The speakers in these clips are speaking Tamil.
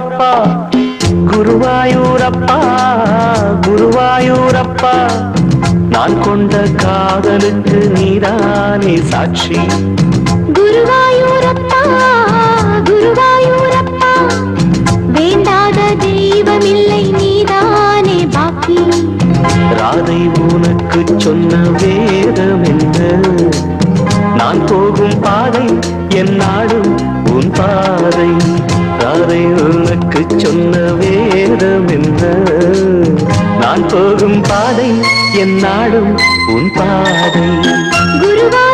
குருவாயூரப்பா குருவாயூரப்பா குருவாயூரப்பா. நான் கொண்ட காதலுக்கு நீரானே சாட்சி. குருவாயூரப்பா குருவாயூரப்பா. வேண்டாத தெய்வமில்லை நீதானே பாக்கி. ராதை உனக்கு சொன்ன வேதம் என்ன நான் போகும் பாதை என்ன என் நாடும் உன் பாதை குருவா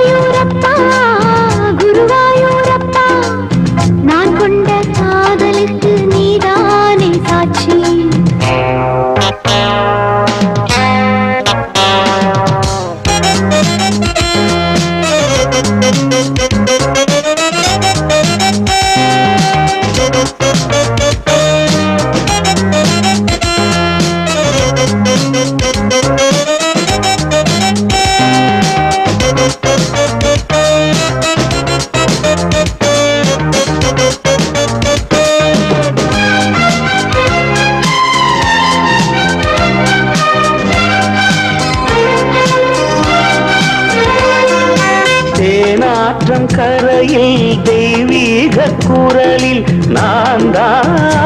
வந்தா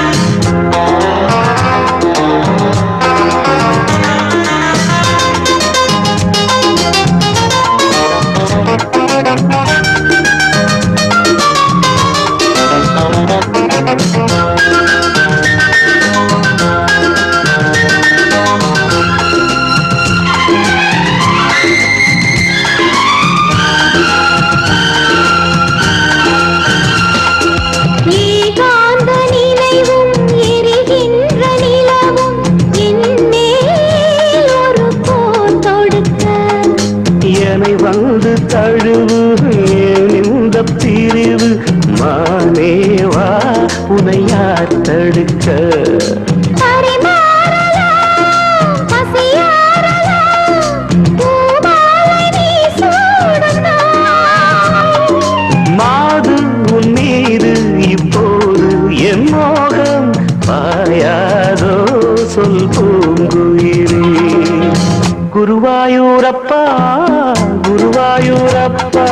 மோகம் பாயாதோ சொல் பூங்குயிரே. குருவாயூரப்பா குருவாயூரப்பா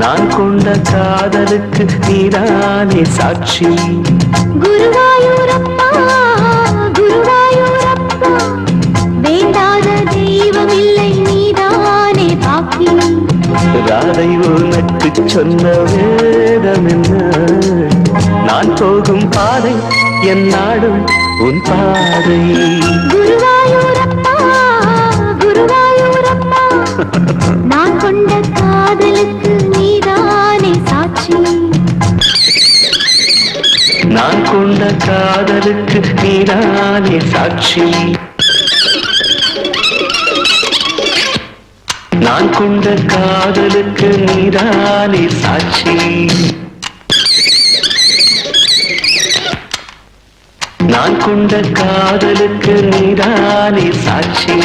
நான் கொண்ட காதலுக்கு நீதானே சாட்சி. குருவாயூரப்பா குருவாயூரப்பா வேண்டாத தெய்வமில்லை நீதானே பாக்கி ராதை உனக்கு சொன்ன வேதம் என்ன? நான் போகும் பாதை என் நாடும் உன் பாதை. குருவாயூரப்பா குருவாயூரப்பா. நான் கொண்ட காதலுக்கு நீதானே சாட்சி. நான் கொண்ட காதலுக்கு நீதானே சாட்சி. நான் கொண்ட காதலுக்கு நீதானே சாட்சி. நான் கொண்ட காதலுக்கு நீதானே சாட்சி.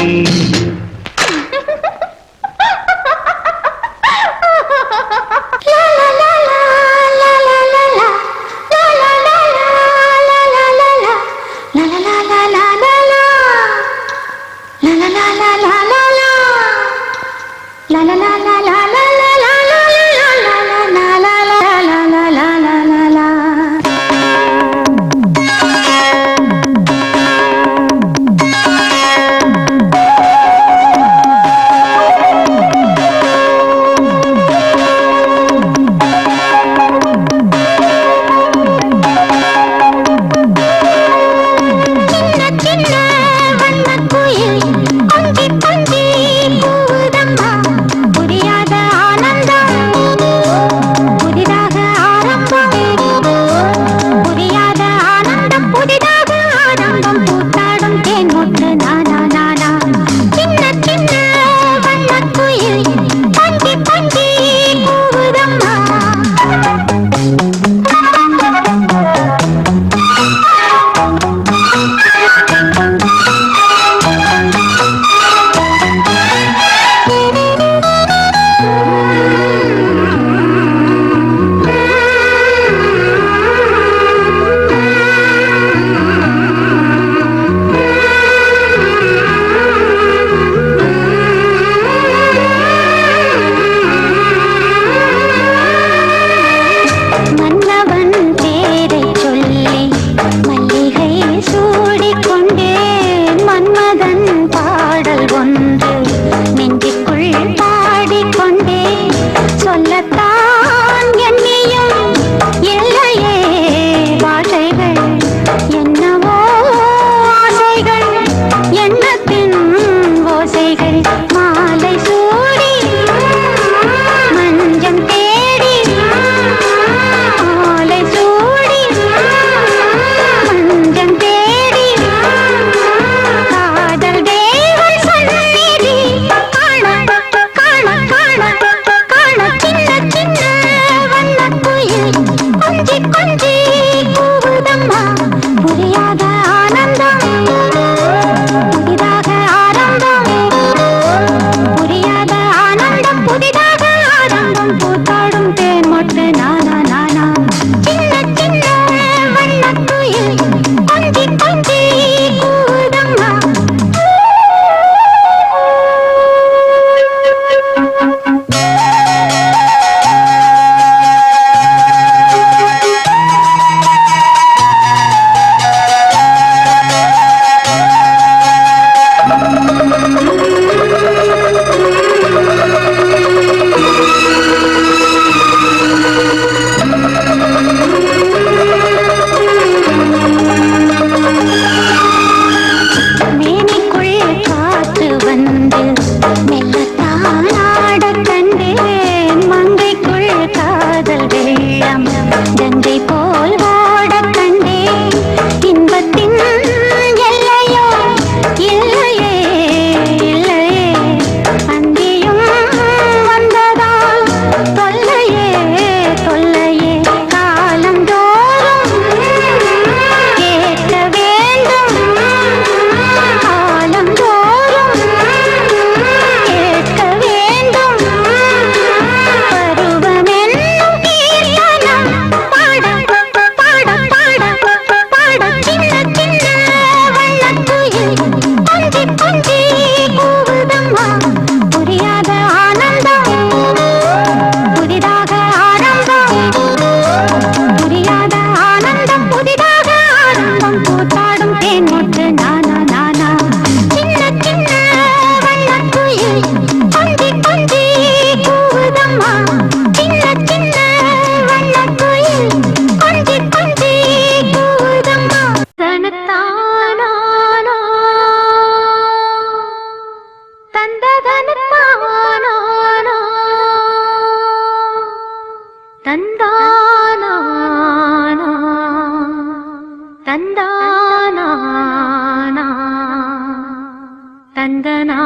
தந்தனா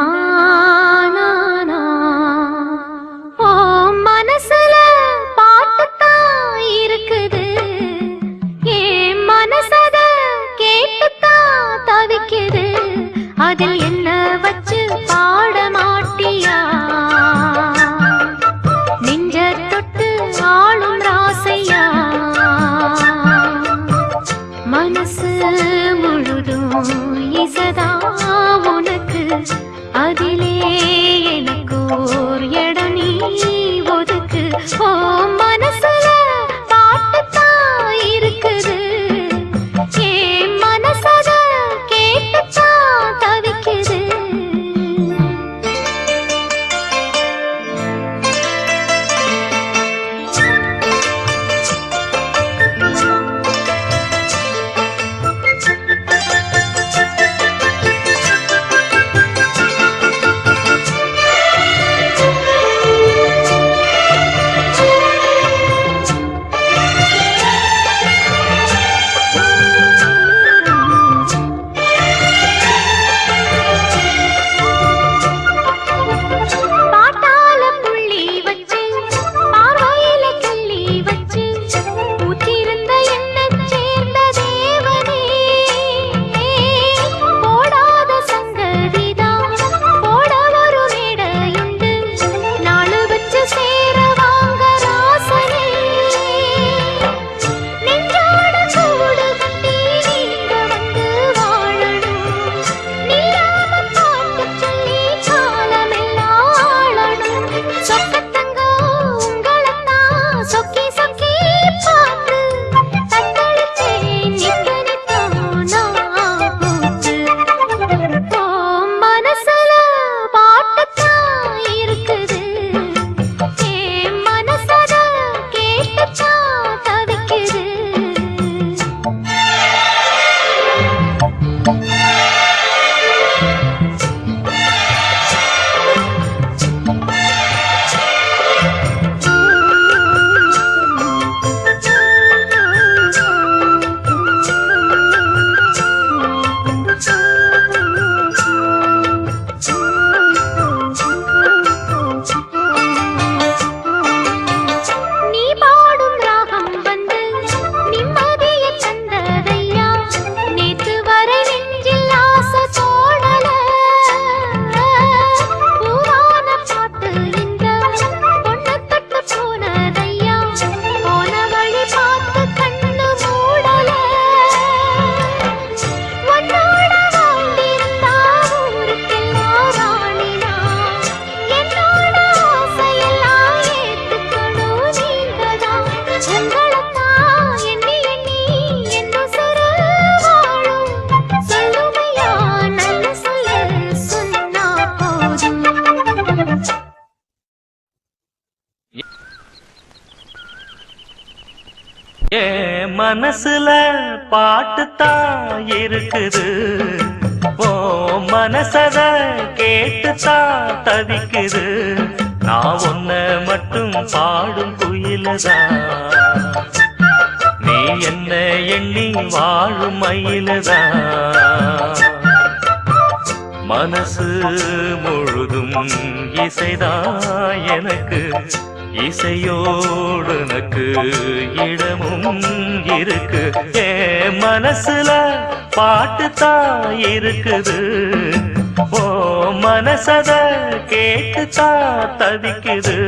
பாட்டுத்தான் இருக்குது. ஓ மனசத கேட்டுத்தான் தவிக்குது. நான் ஒன்ன மட்டும் பாடும் குயிலதான் நீ என்ன எண்ணி வாழும் மயிலதான் மனசு முழுதும் இசைதான் எனக்கு. இசையோடனுக்கு இடமும் இருக்கு. என் மனசுல பாட்டுத்தான் இருக்குது. ஓ மனசத கேட்டுத்தான் தவிக்குது.